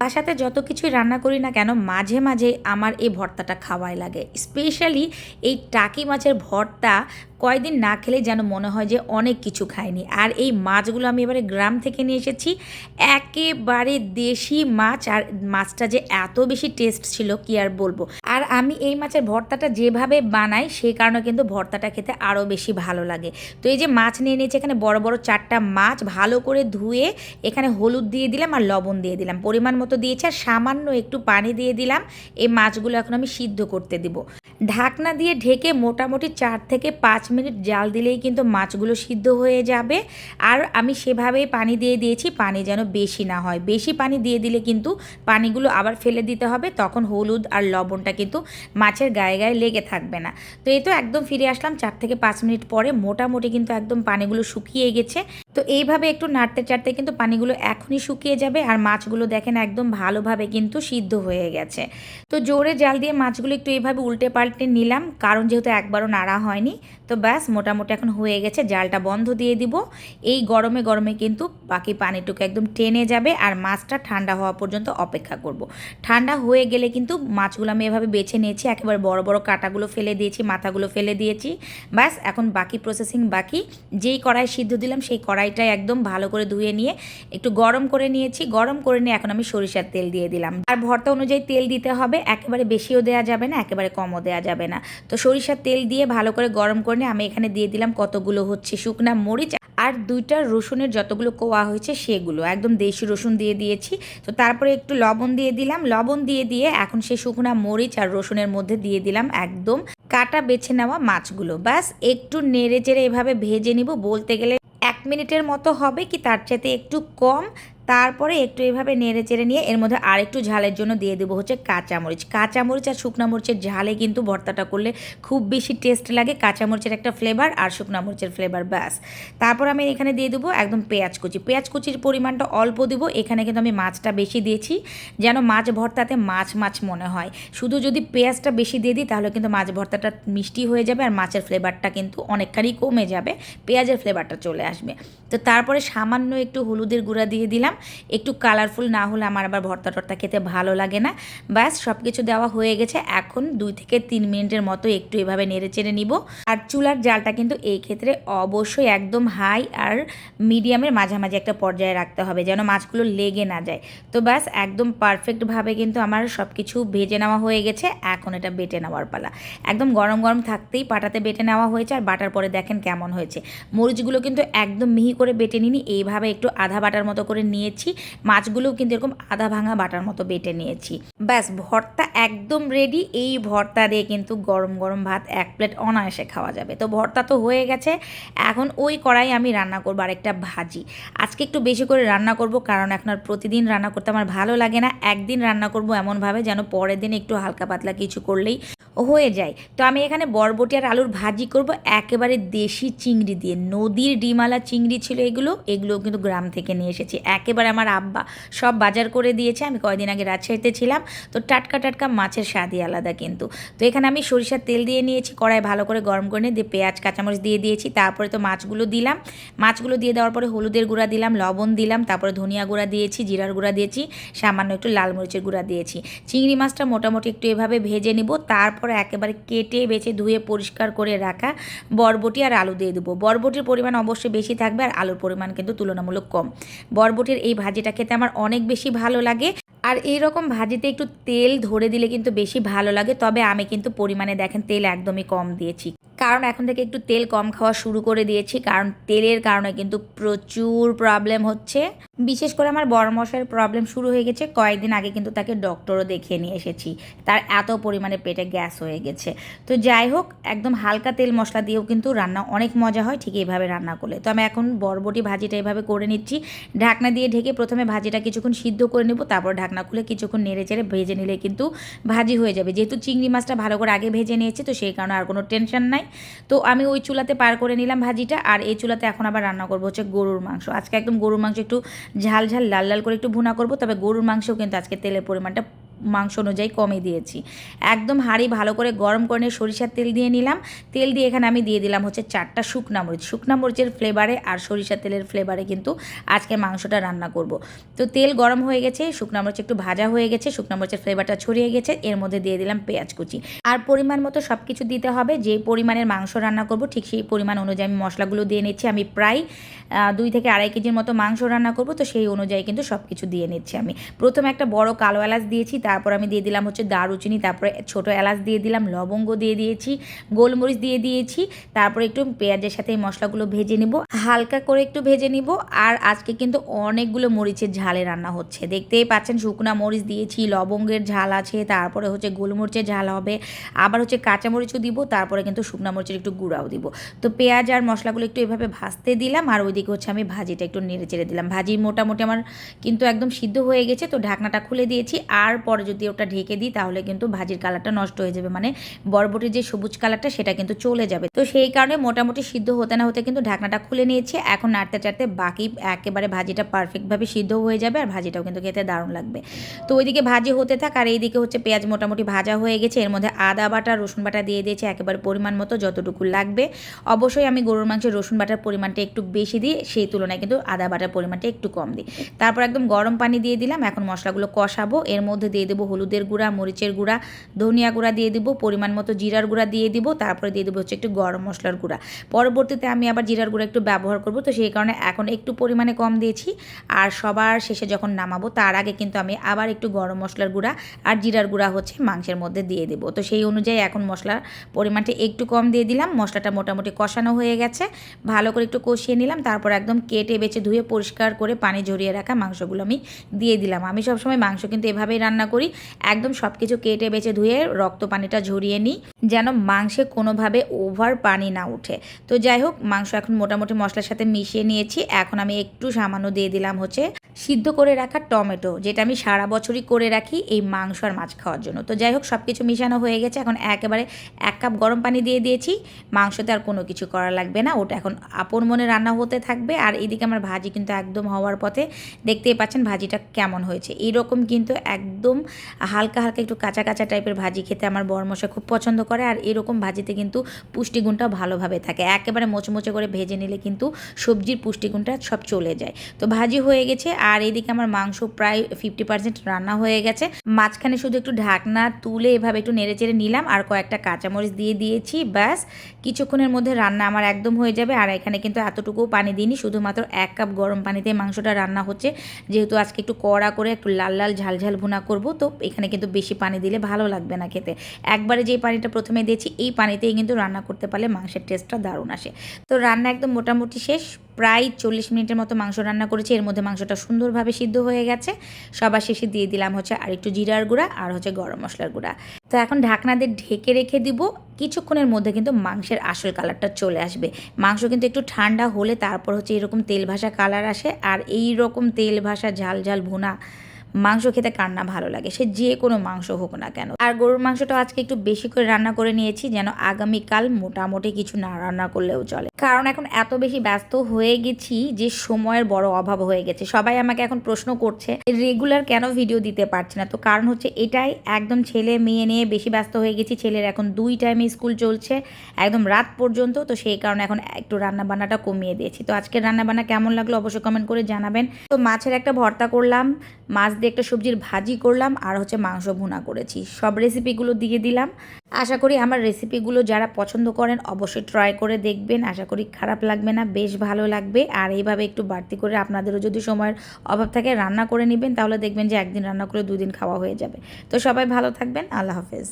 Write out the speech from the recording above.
বাসাতে যত কিছুই রান্না করি না কেন, মাঝে মাঝে আমার এই ভর্তাটা খাওয়াই লাগে। স্পেশালি এই টাকি মাছের ভর্তা কয়দিন না খেলে যেন মনে হয় যে অনেক কিছু খাইনি। আর এই মাছগুলো আমি এবারে গ্রাম থেকে নিয়ে এসেছি। একেবারে দেশি মাছ, আর মাছটা যে এত বেশি টেস্ট ছিল, কি আর বলব? আর আমি এই মাছের ভর্তাটা যেভাবে বানাই, সেই কারণে কিন্তু ভর্তাটা খেতে আরও বেশি ভালো লাগে। তো এই যে মাছ নিয়ে নিয়েছি, এখানে বড় বড় চারটা মাছ ভালো করে ধুয়ে এখানে হলুদ দিয়ে দিলাম আর লবণ দিয়ে দিলাম। পরিমাণ মতো দিয়েছি আর সামান্য একটু পানি দিয়ে দিলাম। এই মাছগুলো এখন আমি সিদ্ধ করতে দিব। ঢাকনা দিয়ে ঢেকে মোটামুটি চার থেকে পাঁচ মিনিট জাল দিলেই কিন্তু মাছগুলো সিদ্ধ হয়ে যাবে। আর আমি সেভাবেই পানি দিয়ে দিয়েছি, পানি যেন বেশি না হয়। বেশি পানি দিয়ে দিলে কিন্তু পানিগুলো আবার ফেলে দিতে হবে, তখন হলুদ আর লবণটা কিন্তু মাছের গায়ে গায়ে লেগে থাকবে না। তো এই তো একদম ফিরে আসলাম, চার থেকে পাঁচ মিনিট পরে মোটামুটি কিন্তু একদম পানিগুলো শুকিয়ে গেছে। তো এইভাবে একটু নাড়তে চাড়তে কিন্তু পানিগুলো এখনই শুকিয়ে যাবে আর মাছগুলো দেখেন একদম ভালোভাবে কিন্তু সিদ্ধ হয়ে গেছে। তো জোরে জাল দিয়ে মাছগুলো একটু এইভাবে উল্টে পাল্টে নিলাম, কারণ যেহেতু একবারও নাড়া হয়নি, তো ব্যাস মোটামুটি এখন হয়ে গেছে, জালটা বন্ধ দিয়ে দিব। এই গরমে গরমে কিন্তু বাকি পানিটুকু একদম টেনে যাবে আর মাছটা ঠান্ডা হওয়া পর্যন্ত অপেক্ষা করব। ঠান্ডা হয়ে গেলে কিন্তু মাছগুলো আমি এভাবে বেছে নিয়েছি, একেবারে বড় বড় কাটাগুলো ফেলে দিয়েছি, মাথাগুলো ফেলে দিয়েছি। ব্যাস এখন বাকি প্রসেসিং বাকি, যেই কড়াই সিদ্ধ দিলাম সেই কড়াইটাই একদম ভালো করে ধুয়ে নিয়ে একটু গরম করে নিয়েছি, গরম করে নিয়ে এখন আমি সরিষার তেল দিয়ে দিলাম। আর ভর্তা অনুযায়ী তেল দিতে হবে, একেবারে বেশিও দেওয়া যাবে না, একেবারে কমও দেওয়া যাবে না। তো সরিষার তেল দিয়ে ভালো করে গরম করে আমি এখানে দিয়ে দিলাম কতগুলো হচ্ছে শুকনা মরিচ আর দুইটা রসুনের যতগুলো কোয়া হয়েছে সেগুলো। একদম দেশি রসুন দিয়ে দিয়েছি। তো তারপরে একটু লবণ দিয়ে দিলাম। লবণ দিয়ে দিয়ে এখন সেই শুকনা মরিচ আর রসুনের মধ্যে দিয়ে দিলাম একদম কাটা বেছে নেওয়া মাছগুলো। ব্যাস, একটু নেড়ে চেড়ে এভাবে ভেজে নিব। বলতে গেলে এক মিনিটের মতো হবে কি? তার চাইতে একটু কম তারপরে একটু এভাবে নেড়ে চেড়ে নিয়ে এর মধ্যে আরেকটু ঝালের জন্য দিয়ে দেবো হচ্ছে কাঁচামরিচ। কাঁচামরিচ আর শুকনা মরিচের ঝালে কিন্তু ভর্তাটা করলে খুব বেশি টেস্ট লাগে কাঁচামরিচের একটা ফ্লেভার আর শুকনা মরিচের ফ্লেভার ব্যাস। তারপর আমি এখানে দিয়ে দেবো একদম পেঁয়াজ কুচি। পেঁয়াজ কুচির পরিমাণটা অল্প দিব, এখানে কিন্তু আমি মাছটা বেশি দিয়েছি, যেন মাছ ভর্তাতে মাছ মাছ মনে হয়। শুধু যদি পেঁয়াজটা বেশি দিয়ে দিই, তাহলে কিন্তু মাছ ভর্তাটা মিষ্টি হয়ে যাবে আর মাছের ফ্লেভারটা কিন্তু অনেকখানি কমে যাবে, পেঁয়াজের ফ্লেভারটা চলে আসবে। তো তারপরে সামান্য একটু হলুদের গুঁড়া দিয়ে দিলাম একটু কালারফুল না হলে আমার আবার ভর্তা টর্তা খেতে ভালো লাগে না। ব্যাস সব কিছু দেওয়া হয়ে গেছে। এখন দুই থেকে তিন মিনিটের মতো একটু এভাবে নেড়ে চেড়ে নিব। আর চুলার জালটা কিন্তু এই ক্ষেত্রে অবশ্যই একদম হাই আর মিডিয়ামের মাঝামাঝি একটা পর্যায়ে রাখতে হবে যেন মাছগুলো লেগে না যায়। তো ব্যাস, একদম পারফেক্টভাবে কিন্তু আমার সব কিছু ভেজে নেওয়া হয়ে গেছে। এখন এটা বেটে নেওয়ার পালা। একদম গরম গরম থাকতেই পাটাতে বেটে নেওয়া হয়েছে আর বাটার পরে দেখেন কেমন হয়েছে। মরিচগুলো কিন্তু একদম মিহি করে বেটে নিনি এইভাবে একটু আধা বাটার মতো করে নিয়েছি। মাছগুলোও কিন্তু এরকম আধা ভাঙা বাটার মতো বেটে নিয়েছি। ব্যাস, ভর্তা একদম রেডি এই ভর্তা দিয়ে কিন্তু গরম গরম ভাত এক প্লেট অনায়াসে খাওয়া যাবে। তো ভর্তা তো হয়ে গেছে। এখন ওই কড়াই আমি রান্না করব আরেকটা ভাজি। আজকে একটু বেশি করে রান্না করব কারণ এখন আর প্রতিদিন রান্না করতে আমার ভালো লাগে না। একদিন রান্না করব এমনভাবে যেন পরের দিন একটু হালকা পাতলা কিছু করলেই হয়ে যায়। তো আমি এখানে বরবটি আর আলুর ভাজি করব। একেবারে দেশি চিংড়ি দিয়ে। নদীর ডিমালা চিংড়ি ছিল এগুলো এগুলো কিন্তু গ্রাম থেকে নিয়ে এসেছি। একেবারে আমার আব্বা সব বাজার করে দিয়েছে। আমি কয়দিন আগে রাজশাহীতে ছিলাম। তো টাটকা টাটকা মাছের স্বাদই আলাদা কিন্তু। তো এখানে আমি সরিষার তেল দিয়ে নিয়েছি, কড়াই ভালো করে গরম করে নিয়ে দিয়ে পেঁয়াজ, কাঁচামরিচ দিয়ে দিয়েছি। তারপরে তো মাছগুলো দিলাম। মাছগুলো দিয়ে দেওয়ার পরে হলুদের গুঁড়া দিলাম, লবণ দিলাম। তারপরে ধনিয়া গুঁড়া দিয়েছি, জিরার গুঁড়া দিয়েছি, সামান্য একটু লাল মরিচের গুঁড়া দিয়েছি। চিংড়ি মাছটা মোটামুটি একটু এভাবে ভেজে নিব। তারপরে একেবারে কেটে, বেছে, ধুয়ে, পরিষ্কার করে রাখা বরবটি আর আলু দিয়ে দেবো। বরবটির পরিমাণ অবশ্যই বেশি থাকবে আর আলুর পরিমাণ কিন্তু তুলনামূলক কম। বরবটির এই ভাজিটা খেতে আমার অনেক বেশি ভালো লাগে। আর এই রকম ভাজিতে একটু তেল ধরে দিলে কিন্তু বেশি ভালো লাগে। তবে আমি কিন্তু পরিমাণে দেখেন তেল একদমই কম দিয়েছি। কারণ এখন থেকে একটু তেল কম খাওয়া শুরু করে দিয়েছি, কারণ তেলের কারণে কিন্তু প্রচুর প্রবলেম হচ্ছে। বিশেষ করে আমার বড় মশাইয়ের প্রবলেম শুরু হয়ে গেছে, কয়েকদিন আগে কিন্তু তাকে ডক্টরও দেখিয়ে নিয়ে এসেছি। তার এত পরিমাণে পেটে গ্যাস হয়ে গেছে। তো যাই হোক, একদম হালকা তেল মশলা দিয়েও কিন্তু রান্না অনেক মজা হয়, ঠিক এইভাবে রান্না করলে। তো আমি এখন বরবটি ভাজিটা এভাবে করে নিচ্ছি। ঢাকনা দিয়ে ঢেকে প্রথমে ভাজিটা কিছুক্ষণ সিদ্ধ করে নেব, তারপর ঢাকনা খুলে কিছুক্ষণ নেড়ে চেড়ে ভেজে নিলে কিন্তু ভাজি হয়ে যাবে। যেহেতু চিংড়ি মাছটা ভালো করে আগে ভেজে নিয়েছি, তো সেই কারণে আর কোনো টেনশন নাই। তো আমি ওই চুলাতে পার করে নিলাম ভাজিটা আর এই চুলাতে এখন আবার রান্না করব হচ্ছে গরুর মাংস। আজকে একদম গরুর মাংস একটু ঝাল ঝাল, লাল লাল করে একটু ভুনা করব, তবে গরুর মাংসও কিন্তু আজকে তেলের পরিমাণটা মাংস অনুযায়ী কমে দিয়েছি। একদম হাঁড়ি ভালো করে গরম করে নিয়ে সরিষার তেল দিয়ে নিলাম। তেল দিয়ে এখানে আমি দিয়ে দিলাম হচ্ছে চারটা শুকনা মরিচ। শুকনা মরিচের ফ্লেভারে আর সরিষার তেলের ফ্লেভারে কিন্তু আজকে মাংসটা রান্না করব। তো তেল গরম হয়ে গেছে, শুকনা মরিচ একটু ভাজা হয়ে গেছে, শুকনা মরিচের ফ্লেভারটা ছড়িয়ে গেছে, এর মধ্যে দিয়ে দিলাম পেঁয়াজ কুচি। আর পরিমাণ মতো সব কিছু দিতে হবে, যে পরিমাণের মাংস রান্না করব ঠিক সেই পরিমাণ অনুযায়ী আমি মশলাগুলো দিয়ে নিচ্ছি। আমি প্রায় দুই থেকে আড়াই কেজির মতো মাংস রান্না করব, তো সেই অনুযায়ী কিন্তু সব কিছু দিয়ে নিচ্ছি আমি। প্রথমে একটা বড় কালো এলাচ দিয়েছি তারপর আমি দিয়ে দিলাম হচ্ছে দারুচিনি, তারপরে ছোট এলাচ দিয়ে দিলাম, লবঙ্গ দিয়ে দিয়েছি, গোলমরিচ দিয়ে দিয়েছি, তারপরে একটু পেঁয়াজের সাথে এই মশলাগুলো ভেজে নিব। হালকা করে একটু ভেজে নিব আর আজকে কিন্তু অনেকগুলো মরিচের ঝালে রান্না হচ্ছে। দেখতেই পাচ্ছেন শুকনা মরিচ দিয়েছি, লবঙ্গের ঝাল আছে, তারপরে হচ্ছে গোলমরিচের ঝাল হবে, আবার হচ্ছে কাঁচা মরিচও দিব, তারপরে কিন্তু শুকনা মরিচের একটু গুঁড়াও দিব। তো পেঁয়াজ আর মশলাগুলো একটু এভাবে ভাজতে দিলাম আর ওইদিকে হচ্ছে আমি ভাজিটা একটু নেড়ে চেড়ে দিলাম। ভাজি মোটামুটি আমার কিন্তু একদম সিদ্ধ হয়ে গেছে, তো ঢাকনাটা খুলে দিয়েছি। আর যদি ওটা ঢেকে দিই, তাহলে কিন্তু ভাজির কালারটা নষ্ট হয়ে যাবে। মানে বরবটির যে সবুজ কালারটা, সেটা কিন্তু চলে যাবে। তো সেই কারণে মোটামুটি সিদ্ধ হতে না হতে কিন্তু ঢাকনাটা খুলে নিয়েছি। এখন নাড়তে চাড়তে বাকি একেবারে ভাজিটা পারফেক্টভাবে সিদ্ধ হয়ে যাবে আর ভাজিটাও কিন্তু খেতে দারুণ লাগবে। তো ওইদিকে ভাজি হতে থাক আর এইদিকে হচ্ছে পেঁয়াজ মোটামুটি ভাজা হয়ে গেছে। এর মধ্যে আদা বাটা, রসুন বাটা দিয়ে দিয়েছি একেবারে পরিমাণ মতো যতটুকু লাগবে। অবশ্যই আমি গরুর মাংসের রসুন বাটার পরিমাণটা একটু বেশি দিই, সেই তুলনায় কিন্তু আদা বাটার পরিমাণটা একটু কম দিই। তারপর একদম গরম পানি দিয়ে দিলাম। এখন মশলাগুলো কষাবো। এর মধ্যে দিয়ে দেবো, হলুদের গুঁড়া, মরিচের গুঁড়া, ধনিয়া গুঁড়া দিয়ে দিব, পরিমাণ মতো জিরার গুঁড়া দিয়ে দিব, তারপরে দিয়ে দেবো হচ্ছে একটু গরম মশলার গুঁড়া। পরবর্তীতে আমি আবার জিরার গুঁড়া একটু ব্যবহার করব, তো সেই কারণে এখন একটু পরিমাণে কম দিয়েছি। আর সবার শেষে যখন নামাবো, তার আগে কিন্তু আমি আবার একটু গরম মশলার গুঁড়া আর জিরার গুঁড়া হচ্ছে মাংসের মধ্যে দিয়ে দেবো। তো সেই অনুযায়ী এখন মশলার পরিমাণটা একটু কম দিয়ে দিলাম, মশলাটা মোটামুটি কষানো হয়ে গেছে। ভালো করে একটু কষিয়ে নিলাম, তারপর একদম কেটে বেছে ধুয়ে পরিষ্কার করে পানি ঝরিয়ে রাখা মাংসগুলো আমি দিয়ে দিলাম। আমি সবসময় মাংস কিন্তু এভাবেই রান্না একদম সব কিছু কেটে বেছে ধুয়ে রক্ত পানিটা ঝরিয়ে নিই, যেন মাংসে কোনোভাবে ওভার পানি না উঠে। তো যাই হোক, মাংস এখন মোটামুটি মশলার সাথে মিশিয়ে নিয়েছি। এখন আমি একটু সামান্য দিয়ে দিলাম হচ্ছে সিদ্ধ করে রাখা টমেটো, যেটা আমি সারা বছরই করে রাখি এই মাংস আর মাছ খাওয়ার জন্য। তো যাই হোক সব কিছু মিশানো হয়ে গেছে। এখন একেবারে এক কাপ গরম পানি দিয়ে দিয়েছি। মাংসতে আর কোনো কিছু করা লাগবে না। ওটা এখন আপন মনে রান্না হতে থাকবে। আর এদিকে আমার ভাজি কিন্তু একদম হওয়ার পথে দেখতেই পাচ্ছেন ভাজিটা কেমন হয়েছে। এইরকম কিন্তু একদম হালকা হালকা একটু কাঁচা কাঁচা টাইপের ভাজি খেতে আমার বরমশা খুব পছন্দ করে, আর এরকম ভাজিতে কিন্তু পুষ্টিগুণটা ভালোভাবে থাকে। একেবারে মোচমোচে করে ভেজে নিলে কিন্তু সবজির পুষ্টিগুণটা সব চলে যায়। তো ভাজি হয়ে গেছে, আর এদিকে আমার মাংস প্রায় ফিফটি পার্সেন্ট রান্না হয়ে গেছে। মাঝখানে শুধু একটু ঢাকনা তুলে এভাবে একটু নেড়ে চেড়ে নিলাম, আর কয়েকটা কাঁচামরিচ দিয়ে দিয়েছি, ব্যাস। কিছুক্ষণের মধ্যে রান্না আমার একদম হয়ে যাবে, আর এখানে কিন্তু এতটুকুও পানি দিইনি, শুধুমাত্র এক কাপ গরম পানিতে মাংসটা রান্না হচ্ছে। যেহেতু আজকে একটু কড়া করে একটু লাল লাল ঝাল ঝাল ভুনা করব তো এখানে কিন্তু বেশি পানি দিলে ভালো লাগবে না খেতে। একবারে যেই পানিটা প্রথমে দিয়েছি, এই পানিতেই কিন্তু রান্না করতে পারলে মাংসের টেস্টটা দারুণ আসে। তো রান্না একদম মোটামুটি শেষ, প্রায় চল্লিশ মিনিটের মতো মাংস রান্না করেছি, এর মধ্যে মাংসটা সুন্দরভাবে সিদ্ধ হয়ে গেছে। সবার শেষে দিয়ে দিলাম হচ্ছে আর একটু জিরার গুঁড়া আর হচ্ছে গরম মশলার গুঁড়া। তো এখন ঢাকনা দিয়ে ঢেকে রেখে দিব, কিছুক্ষণের মধ্যে কিন্তু মাংসের আসল কালারটা চলে আসবে। মাংস কিন্তু একটু ঠান্ডা হলে তারপর হচ্ছে এরকম তেল ভাসা কালার আসে আর এই রকম তেল ভাসা ঝাল ঝাল ভুনা মাংস খেতে কার না ভালো লাগে? সে যে কোনো মাংস হোক না কেন। আর গরুর মাংসটা আজকে একটু বেশি করে রান্না করে নিয়েছি যেন আগামীকাল মোটামুটি কিছু না রান্না করলেও চলে। কারণ এখন এত বেশি ব্যস্ত হয়ে গেছি যে সময়ের বড় অভাব হয়ে গেছে। সবাই আমাকে এখন প্রশ্ন করছে, রেগুলার কেন ভিডিও দিতে পারছি না? তো কারণ হচ্ছে এটাই একদম ছেলে মেয়ে নিয়ে বেশি ব্যস্ত হয়ে গেছি। ছেলের এখন দুই টাইমে স্কুল চলছে, একদম রাত পর্যন্ত। তো সেই কারণে এখন একটু রান্না বান্নাটা কমিয়ে দিয়েছি। তো আজকের রান্না বান্না কেমন লাগল অবশ্যই কমেন্ট করে জানাবেন। তো মাছের একটা ভর্তা করলাম, মাছ দিয়ে একটা সবজির ভাজি করলাম আর হচ্ছে মাংস ভুনা করেছি। সব রেসিপিগুলো দিয়ে দিলাম। আশা করি আমার রেসিপিগুলো যারা পছন্দ করেন অবশ্যই ট্রাই করে দেখবেন। আশা করি খারাপ লাগবে না, বেশ ভালো লাগবে। আর এইভাবে একটু বাড়তি করে আপনাদেরও যদি সময়ের অভাব থাকে রান্না করে নেবেন, তাহলে দেখবেন যে একদিন রান্না করে দুদিন খাওয়া হয়ে যাবে। তো সবাই ভালো থাকবেন, আল্লাহ হাফেজ।